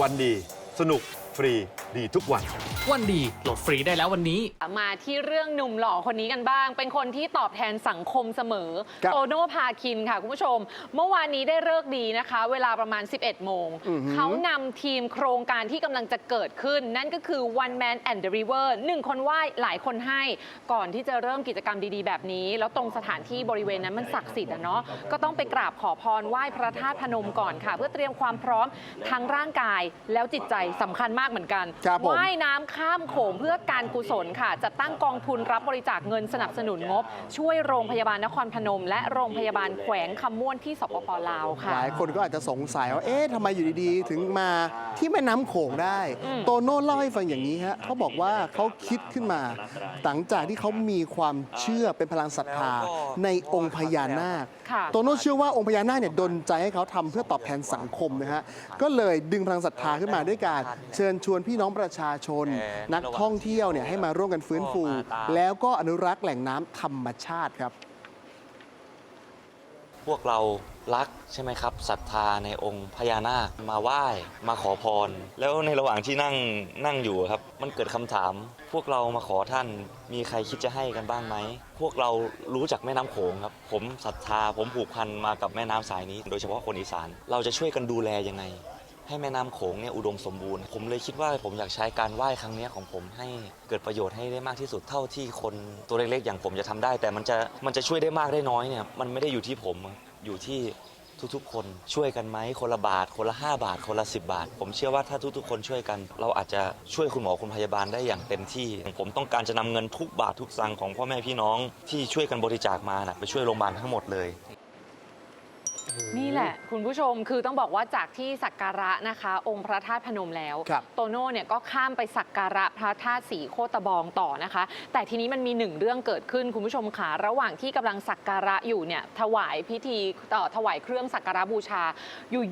วันดี สนุกฟรีดีทุกวัน วันดีโหลดฟรีได้แล้ววันนี้ มาที่เรื่องหนุ่มหล่อคนนี้กันบ้าง เป็นคนที่ตอบแทนสังคมเสมอ ครับโตโน่พาคินค่ะ คุณผู้ชม เมื่อวานนี้ได้เลิกษ์ดีนะคะ เวลาประมาณ 11 โมง อือหือ เขานำทีมโครงการที่กำลังจะเกิดขึ้น นั่นก็คือ one man and the river หนึ่งคนไหว้หลายคนให้ ก่อนที่จะเริ่มกิจกรรมดีๆ แบบนี้ แล้วตรงสถานที่บริเวณนั้นมันศักดิ์สิทธิ์อะเนาะก็ต้องไปกราบขอพรไหว้พระธาตุพนมก่อนค่ะ เพื่อเตรียมความพร้อมทางร่างกายแล้วจิตใจสำคัญมากเหมือนกันครับผม ว่ายน้ำข้ามโขงเพื่อการกุศลค่ะจะตั้งกองทุนรับบริจาคเงินสนับสนุนงบ ช่วยโรงพยาบาลนครพนม และโรงพยาบาลแขวงคำม่วนที่สปปลาวค่ะ หลายคนก็อาจจะสงสัยว่าเอ๊ะทำไมอยู่ดีๆ ถึงมาที่แม่น้ำโขงได้ อืม โตโน่เล่าให้ฟังอย่างนี้ฮะเขาบอกว่าเขาคิดขึ้นมาหลังจากที่เขามีความเชื่อเป็นพลังศรัทธาในองค์พญานาค ค่ะ โตโน่เชื่อว่าองค์พญานาคเนี่ยดลใจให้เขาทำเพื่อตอบแทนสังคมนะฮะ ก็เลยดึงพลังศรัทธาขึ้นมาด้วยการเชิญชวนพี่น้องประชาชนนักท่องเที่ยวเนี่ยให้มาร่วมกันฟื้นฟู แล้วก็อนุรักษ์แหล่งน้ำธรรมชาติครับ พวกเรารักใช่ไหมครับศรัทธาในองค์พญานาคมาไหว้มาขอพร แล้วในระหว่างที่นั่งนั่งอยู่ครับ มันเกิดคำถาม พวกเรามาขอท่านมีใครคิดจะให้กันบ้างไหม พวกเรารู้จักแม่น้ำโขงครับ ผมศรัทธาผมผูกพันมากับแม่น้ำสายนี้ โดยเฉพาะคนอีสาน เราจะช่วยกันดูแลยังไง ให้แม่น้ำโขงเนี่ยอุดมสมบูรณ์ ผมเลยคิดว่าผมอยากใช้การไหว้ครั้งเนี้ยของผมให้เกิดประโยชน์ให้ได้มากที่สุดเท่าที่คนตัวเล็กๆอย่างผมจะทำได้ แต่มันจะมันจะช่วยได้มากได้น้อยเนี่ยมันไม่ได้อยู่ที่ผมอยู่ที่ทุกๆ คนช่วยกันไหมคนละบาท คนละ 5 บาท คนละ 10 บาท ผมเชื่อว่าถ้าทุกๆ คนช่วยกัน เราอาจจะช่วยคุณหมอคุณพยาบาลได้อย่างเต็มที่ ผมต้องการจะนำเงินทุกบาททุกสตังค์ของพ่อแม่พี่น้องที่ช่วยกันบริจาคมานะไปช่วยโรงพยาบาลทั้งหมดเลย นี่แหละ คุณผู้ชมคือต้องบอกว่าจากที่สักการะนะคะ องค์พระธาตุพนมแล้ว ครับโตโน่เนี่ยก็ข้ามไปสักการะพระธาตุสีโคตะบองต่อนะคะ แต่ทีนี้มันมีหนึ่งเรื่องเกิดขึ้นคุณผู้ชมค่ะระหว่างที่กำลังสักการะอยู่เนี่ยถวายพิธีเอ่อถวายเครื่องสักการะบูชา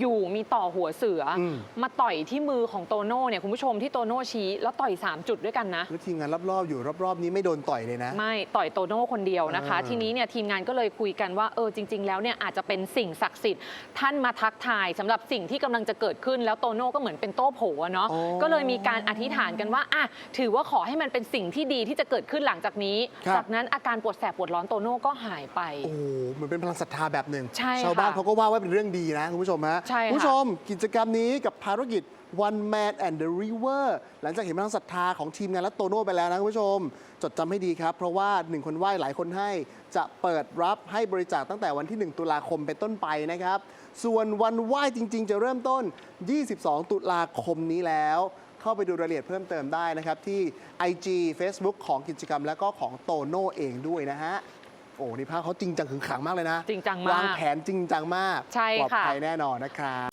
อยู่ๆมีต่อหัวเสืออม มาต่อยที่มือของโตโน่เนี่ยคุณผู้ชมที่โตโน่ชี้แล้วต่อยสามจุดด้วยกันนะ แล้วทีมงานรอบๆ อยู่รอบๆ นี้ไม่โดนต่อยเลยนะ ไม่ต่อยโตโน่คนเดียวนะคะ อ่า ทีนี้เนี่ยทีมงานก็เลยคุยกันว่าเออจริง ๆ แล้วเนี่ยอาจจะเป็นสิ่งศักดิ์สิทธิ์ท่านมาทักทายสำหรับสิ่งที่กำลังจะเกิดขึ้นแล้วโตโน่ก็เหมือนเป็นโต้โผอะเนาะอ๋อก็เลยมีการอธิษฐานกันว่าอะถือว่าขอให้มันเป็นสิ่งที่ดีที่จะเกิดขึ้นหลังจากนี้ ครับ จากนั้นอาการปวดแสบปวดร้อนโตโน่ก็หายไป โอ้โหเหมือนเป็นพลังศรัทธาแบบหนึ่งใช่ชาวบ้านค่ะเขาก็ว่าว่าเป็นเรื่องดีนะคุณผู้ชมฮะใช่ค่ะ คุณผู้ชมกิจกรรมนี้กับภารกิจ One Man and the River หลังจากเห็นพลังศรัทธาของทีมงานและโตโน่ไปแล้วนะคุณผู้ชม จดจำให้ดีครับ เพราะว่าหนึ่งคนไหว้หลายคนให้ จะเปิดรับให้บริจาคตั้งแต่วันที่ 1 ตุลาคมเป็นต้นไปนะครับ ส่วนวันไหว้จริง ๆ จะเริ่มต้น 22 ตุลาคมนี้แล้วเข้าไปดูรายละเอียดเพิ่มเติมได้นะครับ ที่ IG Facebook ของกิจกรรมและก็ของโตโน่เองด้วยนะฮะ โอ้นี่ภาพเขาจริงจังขึงขังมากเลยนะ จริงจังมาก วางแผนจริงจังมาก ใช่ปลอดค่ะ ภัยแน่นอนนะครับ